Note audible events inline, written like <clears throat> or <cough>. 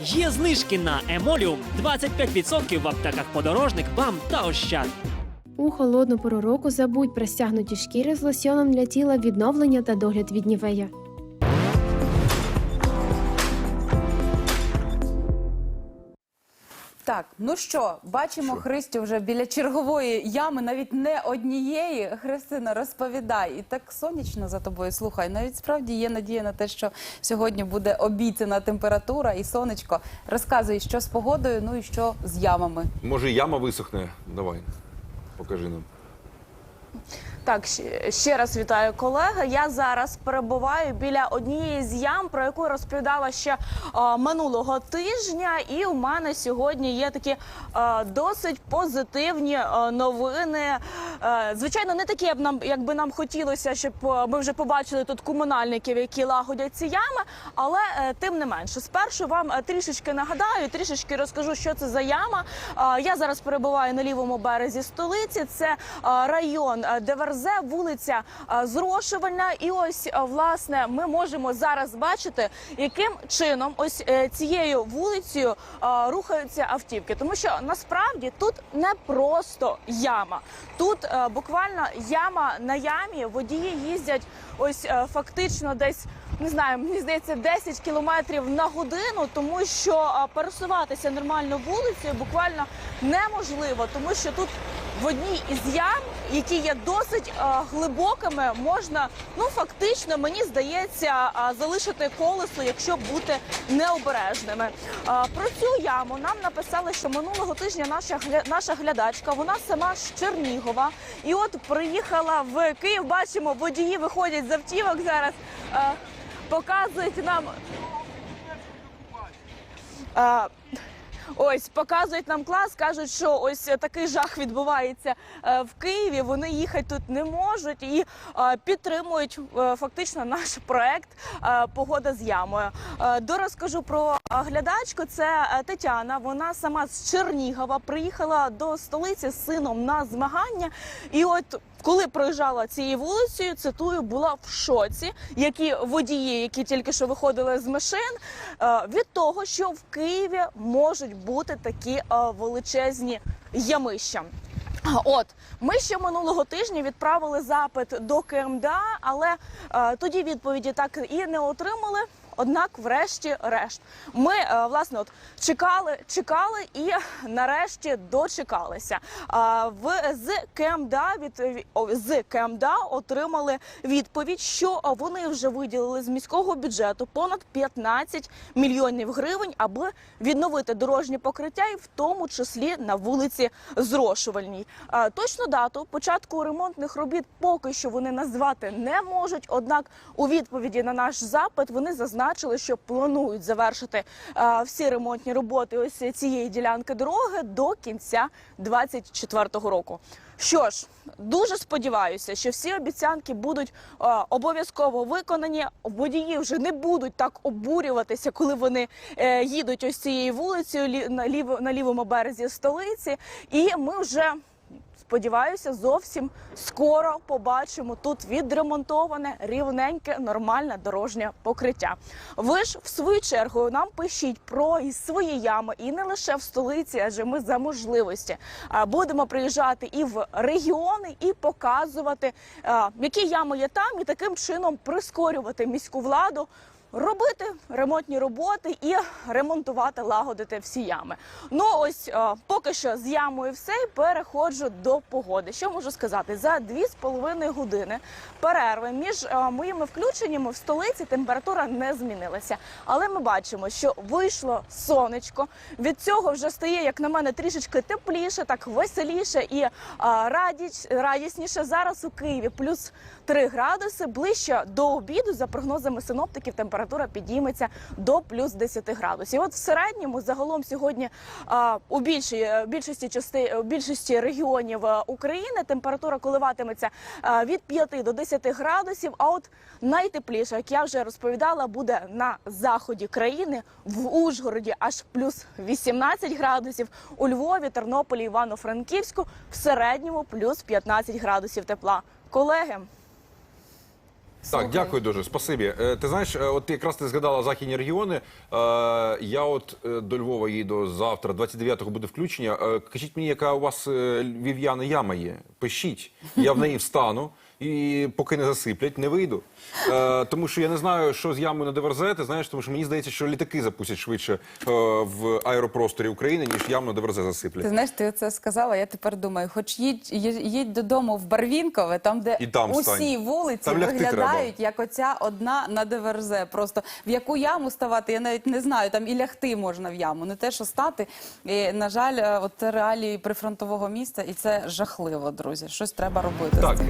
Є знижки на емоліум 25% в аптеках подорожник, бам та ощад. У холодну пору року забудь про стягнуті шкіри з лосьоном для тіла відновлення та догляд від нівея. Так, ну що, бачимо Христю вже біля чергової ями, навіть не однієї. Христина, розповідай. І так сонячно за тобою. Слухай, навіть справді є надія на те, що сьогодні буде обіцяна температура і сонечко. Розказуй, що з погодою, ну і що з ямами. Може, яма висохне? Давай, покажи нам. Так, ще- раз вітаю колеги. Я зараз перебуваю біля однієї з ям, про яку розповідала ще а, минулого тижня. І у мене сьогодні є такі а, досить позитивні а, новини. Е, звичайно, не такі, як нам, якби нам хотілося, щоб а, ми вже побачили тут комунальників, які лагодять ці ями. Але е, тим не менше, спершу вам е, трішечки нагадаю, трішечки розкажу, що це за яма. А, Я зараз перебуваю на лівому березі столиці. Це а, район е, Деверзе, вулиця Зрошувальна. І ось власне ми можемо зараз бачити, яким чином ось е, цією вулицею рухаються автівки. Тому що насправді тут не просто яма. Тут е, буквально яма на ямі. Водії їздять ось е, фактично десь. Не знаю, мені здається, 10 кілометрів на годину, тому що пересуватися нормально вулицею буквально неможливо, тому що тут в одній із ям, які є досить а, глибокими, можна ну фактично, мені здається, а, залишити колесо, якщо бути необережними. А, про цю яму нам написали, що минулого тижня наша наша глядачка, вона сама з Чернігова, і от приїхала в Київ. Бачимо, водії виходять з автівок зараз. а, Показують нам а, Ось показують нам клас, кажуть, що ось такий жах відбувається е, в Києві. Вони їхать тут не можуть і підтримують е, фактично наш проект е, Погода з ямою. Е, Дорозкажу про е, глядачку. Це Тетяна. Вона сама з Чернігова приїхала до столиці з сином на змагання. І от коли проїжджала цією вулицею, цитую, була в шоці, які водії, які тільки що виходили з машин, від того, що в Києві можуть бути такі величезні ямища. <clears throat> От ми ще минулого тижня відправили запит до КМДА, але е, тоді відповіді так і не отримали. Однак, врешті-решт, ми е, власне от чекали, чекали і нарешті дочекалися. В з КМДА від з КМДА отримали відповідь, що вони вже виділили з міського бюджету понад 15 мільйонів гривень, аби відновити дорожнє покриття, і в тому числі на вулиці Зрошувальній. Точну дату початку ремонтних робіт поки що вони назвати не можуть. Однак, у відповіді на наш запит вони зазначили, що планують завершити а, всі ремонтні роботи ось цієї ділянки дороги до кінця 2024 року. Що ж, дуже сподіваюся, що всі обіцянки будуть е, обов'язково виконані. Водії вже не будуть так обурюватися, коли вони е, їдуть ось цією вулицею лі, на, на лівому березі столиці. І ми вже сподіваюся, зовсім скоро побачимо тут відремонтоване рівненьке нормальне дорожнє покриття. Ви ж в свою чергу нам пишіть про і свої ями, і не лише в столиці, адже ми за можливості будемо приїжджати і в регіони, і показувати, які ями є там, і таким чином прискорювати міську владу. Робити ремонтні роботи і ремонтувати, лагодити всі ями. Ну ось е, поки що з ямою все і переходжу до погоди. Що можу сказати? За дві з половиною години перерви між е, моїми включеннями в столиці температура не змінилася. Але ми бачимо, що вийшло сонечко. Від цього вже стає, як на мене, трішечки тепліше, так веселіше і е, радісніше. Зараз у Києві плюс 3 градуси. Ближче до обіду, за прогнозами синоптиків, температура підійметься до плюс 10 градусів. От в середньому загалом сьогодні а, у більшій е, більшості части у більшості регіонів е, України температура коливатиметься а, від 5 до 10 градусів. А от найтепліше, як я вже розповідала, буде на заході країни в Ужгороді аж плюс 18 градусів. У Львові, Тернополі, Івано-Франківську в середньому плюс 15 градусів тепла. Колеги. Так, дякую дуже, спасибі. Е, Ти знаєш, е, от ти якраз ти згадала західні регіони. Е, Я от до Львова їду завтра, 29-го буде включення. Кажіть мені, яка у вас львів'яна яма є? Пишіть. Я в неї встану. І поки не засиплять, не вийду. Е, тому що я не знаю, що з ямою на Деверзе, ти знаєш, тому що мені здається, що літаки запустять швидше е, в аеропросторі України, ніж яму на Деверзе засиплять. Ти знаєш, ти це сказала. Я тепер думаю, хоч їдь, їдь, їдь додому в Барвінкове, там, де І там усі встань. вулиці Там лягти виглядають як оця одна на диверзе. Просто в яку яму ставати, я навіть не знаю. Там і лягти можна в яму, не те, що стати. І, на жаль, е, от реалії прифронтового міста, і це жахливо, друзі. Щось треба робити. з Так, цим.